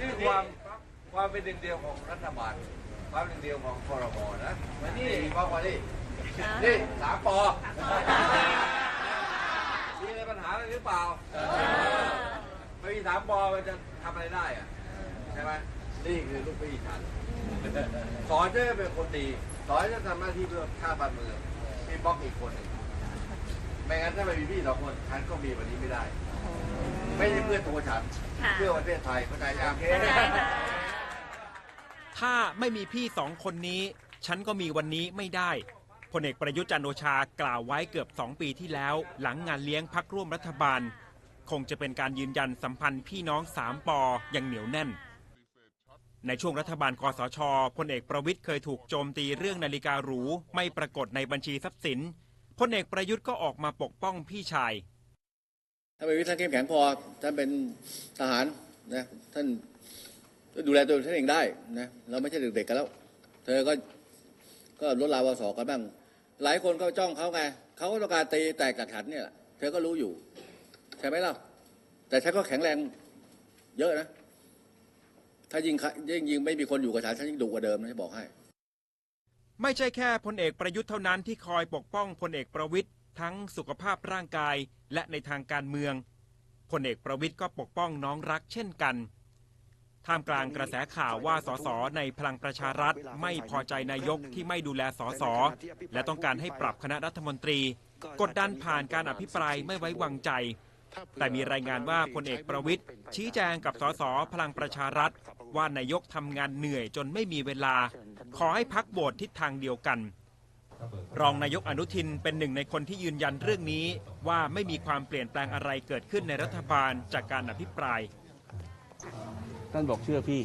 นี่คือความความเป็นหนึ่งเดียวของรัฐบาล ความหนึ่งเดียวของคอรมอนะมานี่มีบ้างมานี่นี่สามปอมีอะไรปัญหาอะไรหรือเปล่าไม่มีสามปอมันจะทำอะไรได้อะใช่ไหมนี่คือลูกพี่ฉันสอนจะเป็นคนดีสอนจะทำหน้าที่เพื่อชาติบ้านเมืองมีบล็อกอีกคนหนึ่งไม่งั้นถ้าไม่มีพี่สองคนฉันก็มีวันนี้ไม่ได้ ไม่ใช่เพื่อตัวฉัน ค่ะเพื่อประเทศไทยเข้าใจยัง เข้าใจค่ะ ถ้าไม่มีพี่สองคนนี้ ฉันก็มีวันนี้ไม่ได้พลเอกประยุทธ์จันทร์โอชากล่าวไว้เกือบ 2 ปีที่แล้ว หลังงานเลี้ยงพักร่วมรัฐบาล คงจะเป็นการยืนยันสัมพันธ์พี่น้องสามปออย่างเหนียวแน่น ในช่วงรัฐบาลคอสชพลเอกประวิทย์เคยถูกโจมตีเรื่องนาฬิกาหรูไม่ปรากฏในบัญชีทรัพย์สินพลเอกประยุทธ์ก็ออกมาปกป้องพี่ชาย ถ้าเป็นวิท่านเข้มแข็งพอท่านเป็นทหารนะท่านดูแลตัวท่านเองได้นะเราไม่ใช่เด็กๆกันแล้ว เธอก็ก็ลดลาวาสอกันบ้าง หลายคนก็จ้องเขาไงเขาก็ต้องการตีแตกจากฉันเนี่ยแหละเธอก็รู้อยู่ ใช่ไหมล่ะแต่ฉันก็แข็งแรงเยอะนะ ถ้ายิงขะยิ่งยิงไม่มีคนอยู่กับฉันฉันยิ่งดุกว่าเดิมนะจะบอกให้ ไม่ใช่แค่พลเอกประยุทธ์เท่านั้นที่คอยปกป้องพลเอกประวิทย์ ทั้งสุขภาพร่างกายและในทางการเมืองพลเอกประวิทย์ก็ปกป้องน้องรักเช่นกัน ท่ามกลางกระแสข่าวว่าสสในพลังประชารัฐไม่พอใจนายกที่ไม่ดูแลสสและต้องการให้ปรับคณะรัฐมนตรี กดดันผ่านการอภิปรายไม่ไว้วางใจ แต่มีรายงานว่าพลเอกประวิทย์ชี้แจงกับสสพลังประชารัฐ ว่านายกทำงานเหนื่อยจนไม่มีเวลา ขอให้พักโบททิศทางเดียวกัน รองนายกอนุทินเป็นหนึ่งในคนที่ยืนยันเรื่องนี้ ว่าไม่มีความเปลี่ยนแปลงอะไรเกิดขึ้นในรัฐบาลจากการอภิปราย ท่านบอกเชื่อพี่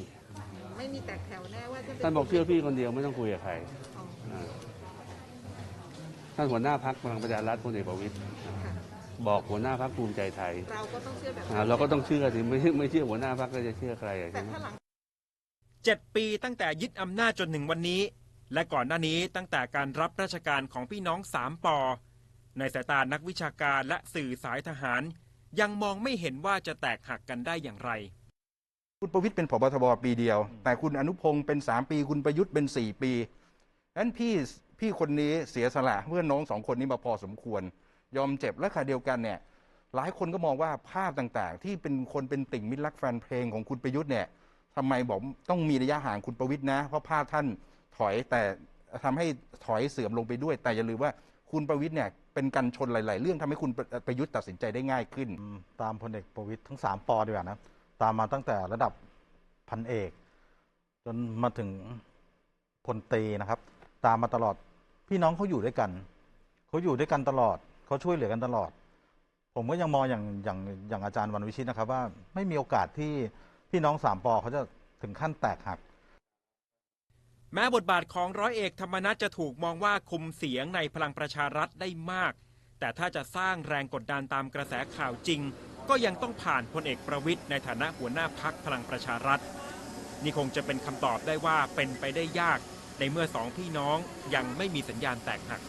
ไม่มีแตกแถวแน่ว่าจะเป็นท่านบอกเชื่อพี่คนเดียวไม่ต้องคุยกับใครอ๋ออ่าท่านหัวหน้าพักพลังประชารัฐพลเอกประวิตยค่ะบอกหัวหน้าพักภูมิใจไทย เราก็ต้องเชื่อแบบอ่าเราก็ต้องเชื่อสิไม่ไม่เชื่อหัวหน้าพักก็จะเชื่อใครอะแต่ใช่ไหมถ้าหลัง7ปีตั้งแต่ยึดอำนาจจนถึงวันนี้ และก่อนหน้านี้ตั้งแต่การรับราชการของพี่น้องสามปอ ในสายตานักวิชาการและสื่อสายทหาร ยังมองไม่เห็นว่าจะแตกหักกันได้อย่างไร คุณประวิตยเป็นผบทบปีเดียว แต่คุณอนุพงศ์เป็น3ปี คุณประยุทธ์เป็น4ปีนั้นพี่พี่คนนี้เสียสละเพื่อนน้องสองคนนี้มาพอสมควร ยอมเจ็บและขณะเดียวกันเนี่ยหลายคนก็มองว่าภาพต่างๆ ที่เป็นคนเป็นติ่งมิตรรักแฟนเพลงของคุณประยุทธ์เนี่ยทำไมบอกต้องมีระยะห่างคุณประวิตยนะ เพราะภาพท่าน ถอยแต่ทำให้ถอยเสื่อมลงไปด้วย แต่อย่าลืมว่าคุณประวิตยเนี่ยเป็นกันชนหลาย ๆ เรื่องทำให้คุณประยุทธ์ตัดสินใจได้ง่ายขึ้น ตามพลเอกประวิตยทั้งสามปอดีกว่านะตามมาตั้งแต่ระดับพันเอก จนมาถึงพลตรีนะครับ ตามมาตลอดพี่น้องเขาอยู่ด้วยกันเขาอยู่ด้วยกันตลอดเขาช่วยเหลือกันตลอด ผมก็ยังมองอย่างอย่างอย่างอาจารย์วันวิชิตนะครับ ว่าไม่มีโอกาสที่พี่น้องสามปอเขาจะถึงขั้นแตกหัก แม้บทบาทของร้อยเอกธรรมนัฐจะถูกมองว่าคุมเสียงในพลังประชารัฐได้มาก แต่ถ้าจะสร้างแรงกดดันตามกระแสข่าวจริง ก็ยังต้องผ่านพลเอกประวิทย์ในฐานะหัวหน้าพักพลังประชารัฐ นี่คงจะเป็นคำตอบได้ว่าเป็นไปได้ยากในเมื่อสองพี่น้องยังไม่มีสัญญาณแตกหัก